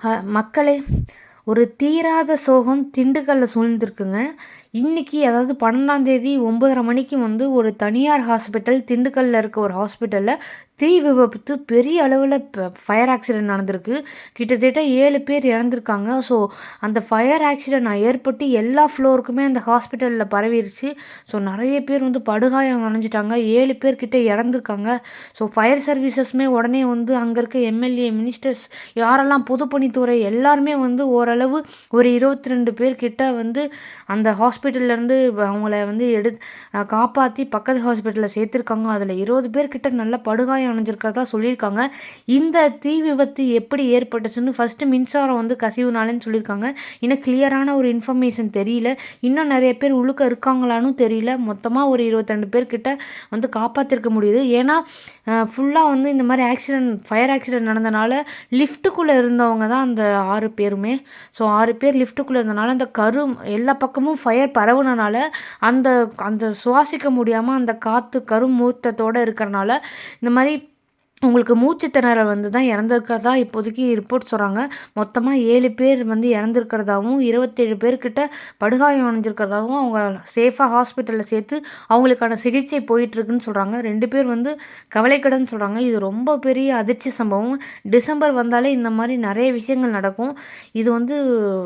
ஹ மக்களே ஒரு தீராத சோகம் திண்டுக்கல்ல சூழ்ந்திருக்குங்க. இன்றைக்கி அதாவது பன்னெண்டாம் தேதி ஒம்பதரை மணிக்கு வந்து ஒரு தனியார் ஹாஸ்பிட்டல் திண்டுக்கல்லில் இருக்க ஒரு ஹாஸ்பிட்டலில் தீ விபத்து பெரிய அளவில் ஃபயர் ஆக்சிடென்ட் நடந்திருக்கு. கிட்டத்தட்ட ஏழு பேர் இறந்துருக்காங்க. ஸோ அந்த ஃபயர் ஆக்சிடென்ட் ஏற்பட்டு எல்லா ஃப்ளோருக்குமே அந்த ஹாஸ்பிட்டலில் பரவிருச்சு. ஸோ நிறைய பேர் வந்து படுகாயம் அடைஞ்சிட்டாங்க. ஏழு பேர்கிட்ட இறந்துருக்காங்க. ஸோ ஃபயர் சர்வீசஸ்மே உடனே வந்து அங்கே இருக்க எம்எல்ஏ மினிஸ்டர்ஸ் யாரெல்லாம் பொதுப்பணித்துறை எல்லாருமே வந்து ஓரளவு ஒரு இருபத்தி ரெண்டு பேர் கிட்ட வந்து அந்த ஹாஸ்பிட்டல்லேருந்து அவங்கள வந்து எடு காப்பாற்றி பக்கத்து ஹாஸ்பிட்டலில் சேர்த்துருக்காங்க. அதில் இருபது பேர்கிட்ட நல்ல படுகாயம் அடைஞ்சிருக்கிறதா சொல்லியிருக்காங்க. இந்த தீ விபத்து எப்படி ஏற்பட்டுச்சுன்னு ஃபஸ்ட்டு மின்சாரம் வந்து கசிவுனாலேன்னு சொல்லியிருக்காங்க. இன்னும் கிளியரான ஒரு இன்ஃபர்மேஷன் தெரியல. இன்னும் நிறைய பேர் உழுக்க இருக்காங்களான்னு தெரியல. மொத்தமாக ஒரு இருபத்திரெண்டு பேர்கிட்ட வந்து காப்பாற்றிருக்க முடியுது. ஏன்னா ஃபுல்லாக வந்து இந்த மாதிரி ஆக்சிடென்ட் ஃபயர் ஆக்சிடென்ட் நடந்தனால லிஃப்ட்டுக்குள்ளே இருந்தவங்க தான் அந்த ஆறு பேருமே. ஸோ ஆறு பேர் லிஃப்ட்டுக்குள்ளே இருந்தனால அந்த கரு எல்லா பக்கமும் ஃபயர் பரவுனனால அந்த அந்த சுவாசிக்க முடியாமல் அந்த காற்று கருமூட்டத்தோடு இருக்கிறனால இந்த மாதிரி உங்களுக்கு மூச்சுத்திணறல் வந்து தான் இறந்துருக்கிறதா இப்போதைக்கு ரிப்போர்ட் சொல்கிறாங்க மொத்தமாக ஏழு பேர் வந்து இறந்துருக்கிறதாவும் இருபத்தேழு பேர்கிட்ட படுகாயம் அடைஞ்சிருக்கிறதாவும் அவங்க சேஃபாக ஹாஸ்பிட்டலில் சேர்த்து அவங்களுக்கான சிகிச்சை போயிட்டுருக்குன்னு சொல்கிறாங்க ரெண்டு பேர் வந்து கவலைக்கடன் சொல்கிறாங்க இது ரொம்ப பெரிய அதிர்ச்சி சம்பவம். டிசம்பர் வந்தாலே இந்த மாதிரி நிறைய விஷயங்கள் நடக்கும். இது வந்து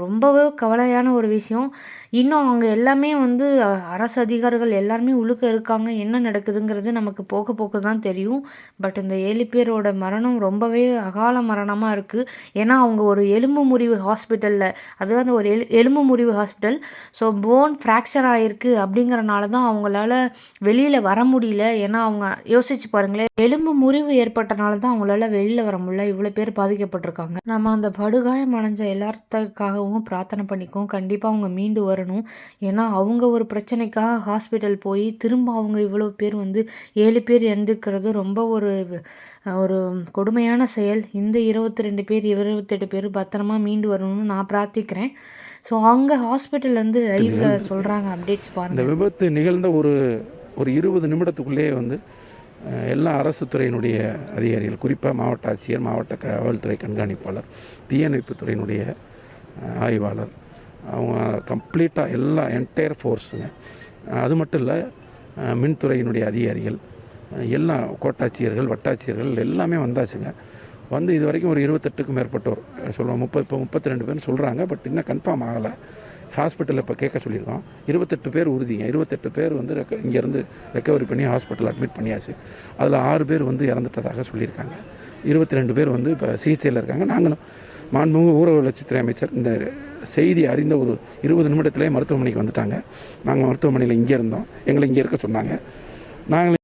ரொம்பவே கவலையான ஒரு விஷயம். இன்னும் அவங்க எல்லாமே வந்து அரசு அதிகாரிகள் எல்லாருமே உழுக்க இருக்காங்க. என்ன நடக்குதுங்கிறது நமக்கு போக போக தான் தெரியும். பட் இந்த ஏழு பேரோட மரணம் ரொம்பவே அகால மரணமாக இருக்குது ஏன்னா அவங்க ஒரு எலும்பு முறிவு ஹாஸ்பிட்டலில் அது வந்து ஒரு எலு எலும்பு முறிவு ஹாஸ்பிட்டல். ஸோ போன் ஃப்ராக்சர் ஆகிருக்கு அப்படிங்கிறனால தான் அவங்களால வெளியில் வர முடியல. ஏன்னா அவங்க யோசிச்சு பாருங்களேன் எலும்பு முறிவு ஏற்பட்டனால தான் அவங்களால வெளியில் வர முடியல. இவ்வளோ பேர் பாதிக்கப்பட்டிருக்காங்க. நம்ம அந்த படுகாயம் அடைஞ்ச எல்லாத்துக்காகவும் பிரார்த்தனை பண்ணிக்குவோம். கண்டிப்பாக அவங்க மீண்டு வரணும். ஏன்னா அவங்க ஒரு பிரச்சனைக்காக ஹாஸ்பிட்டல் போய் திரும்ப அவங்க இவ்வளோ பேர் வந்து ஏழு பேர் இறந்துக்கிறது ரொம்ப ஒரு ஒரு கொடுமையான செயல். இந்த இருபத்தி ரெண்டு பேர் இருபத்தெட்டு பேர் பத்திரமா மீண்டு வரணும்னு நான் பிரார்த்திக்கிறேன். ஸோ அங்கே ஹாஸ்பிட்டல்லேருந்து லைவில் சொல்கிறாங்க அப்டேட்ஸ் இந்த பாருங்கள் விபத்து நிகழ்ந்த ஒரு ஒரு இருபது நிமிடத்துக்குள்ளேயே வந்து எல்லா அரசு துறையினுடைய அதிகாரிகள் குறிப்பாக மாவட்ட ஆட்சியர் மாவட்ட காவல்துறை கண்காணிப்பாளர் தீயணைப்பு துறையினுடைய ஆய்வாளர் அவங்க கம்ப்ளீட்டாக எல்லா என்டையர் ஃபோர்ஸுங்க அது மட்டும் இல்லை மின்துறையினுடைய அதிகாரிகள் எல்லா கோட்டாட்சியர்கள் வட்டாட்சியர்கள் எல்லாமே வந்தாச்சுங்க. வந்து இது வரைக்கும் ஒரு இருபத்தெட்டுக்கும் மேற்பட்டோர் சொல்லுவோம் முப்பது இப்போ முப்பத்தி ரெண்டு பேர் சொல்கிறாங்க பட் இன்னும் கன்ஃபார்ம் ஆகலை. ஹாஸ்பிட்டலில் இப்போ கேட்க சொல்லியிருக்கோம். இருபத்தெட்டு பேர் உறுதிங்க இருபத்தெட்டு பேர் வந்து ரெக்க இங்கேருந்து ரெக்கவரி பண்ணி ஹாஸ்பிட்டல் அட்மிட் பண்ணியாச்சு. அதில் ஆறு பேர் வந்து இறந்துட்டதாக சொல்லியிருக்காங்க. இருபத்தி ரெண்டு பேர் வந்து இப்போ சிகிச்சையில் இருக்காங்க. நாங்களும் மாண்புமிகு ஊரக வளர்ச்சித்துறை அமைச்சர் இந்த செய்தி அறிந்த ஒரு இருபது நிமிடத்திலே மருத்துவமனைக்கு வந்துட்டாங்க. நாங்கள் மருத்துவமனையில் இங்கே இருந்தோம். எங்களை இங்கே இருக்க சொன்னாங்க. நாங்கள்